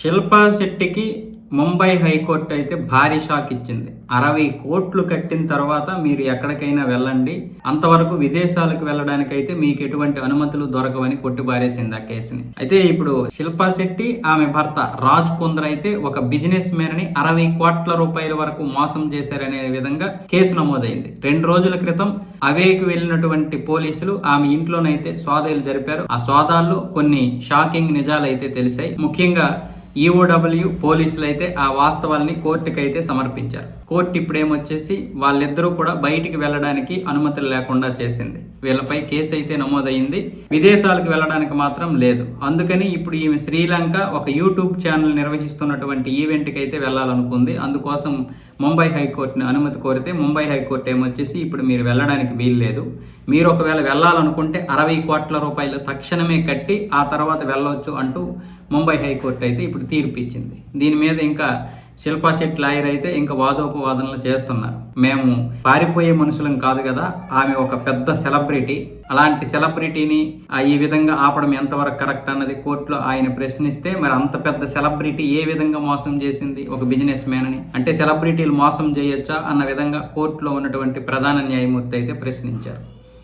Shilpa శెట్టికి Mumbai high court అయితే భారీ shock ఇచ్చింది. అరవై కోట్లు కట్టిన తర్వాత మీరు ఎక్కడికైనా వెళ్ళండి. అంతవరకు విదేశాలకు వెళ్ళడానికైతే మీకు ఎటువంటి అనుమతులు దొరకవని కొట్టిబారేసింది ఆ కేసుని. అయితే ఇప్పుడు శిల్పా శెట్టి ఆమె భర్త రాజ్ కుంద్ర అయితే ఒక బిజినెస్ మ్యాన్ని అరవై కోట్ల రూపాయల వరకు మోసం చేశారనే విధంగా కేసు నమోదైంది. రెండు రోజుల క్రితం అవేకి వెళ్ళినటువంటి పోలీసులు ఆమె ఇంట్లోనైతే సోదాలు జరిపారు. ఆ సోదాల్లో కొన్ని షాకింగ్ నిజాలు అయితే తెలిసాయి. ముఖ్యంగా ఈఓడబ్ల్యూ పోలీసులు అయితే ఆ వాస్తవాల్ని కోర్టుకి అయితే సమర్పించారు. కోర్టు ఇప్పుడేమొచ్చేసి వాళ్ళిద్దరూ కూడా బయటికి వెళ్ళడానికి అనుమతులు లేకుండా చేసింది. వీళ్ళపై కేసు అయితే నమోదైంది విదేశాలకు వెళ్ళడానికి మాత్రం లేదు. అందుకని ఇప్పుడు ఈమె శ్రీలంక ఒక యూట్యూబ్ ఛానల్ నిర్వహిస్తున్నటువంటి ఈవెంట్కి అయితే వెళ్ళాలనుకుంది. అందుకోసం ముంబై హైకోర్టుని అనుమతి కోరితే ముంబై హైకోర్టు ఏమొచ్చేసి ఇప్పుడు మీరు వెళ్ళడానికి వీల్లేదు. మీరు ఒకవేళ వెళ్ళాలనుకుంటే అరవై కోట్ల రూపాయలు తక్షణమే కట్టి ఆ తర్వాత వెళ్ళవచ్చు అంటూ ముంబై హైకోర్టు అయితే ఇప్పుడు తీర్పు ఇచ్చింది. దీని మీద ఇంకా శిల్పా శెట్టి లాయర్ అయితే ఇంకా వాదోపవాదనలు చేస్తున్నారు. మేము పారిపోయే మనుషులం కాదు కదా ఆమె ఒక పెద్ద సెలబ్రిటీ. అలాంటి సెలబ్రిటీని ఈ విధంగా ఆపడం ఎంతవరకు కరెక్ట్ అన్నది కోర్టులో ఆయన ప్రశ్నిస్తే మరి అంత పెద్ద సెలబ్రిటీ ఏ విధంగా మోసం చేసింది ఒక బిజినెస్ మ్యాన్ అని అంటే సెలబ్రిటీలు మోసం చేయొచ్చా అన్న విధంగా కోర్టులో ఉన్నటువంటి ప్రధాన న్యాయమూర్తి అయితే ప్రశ్నించారు.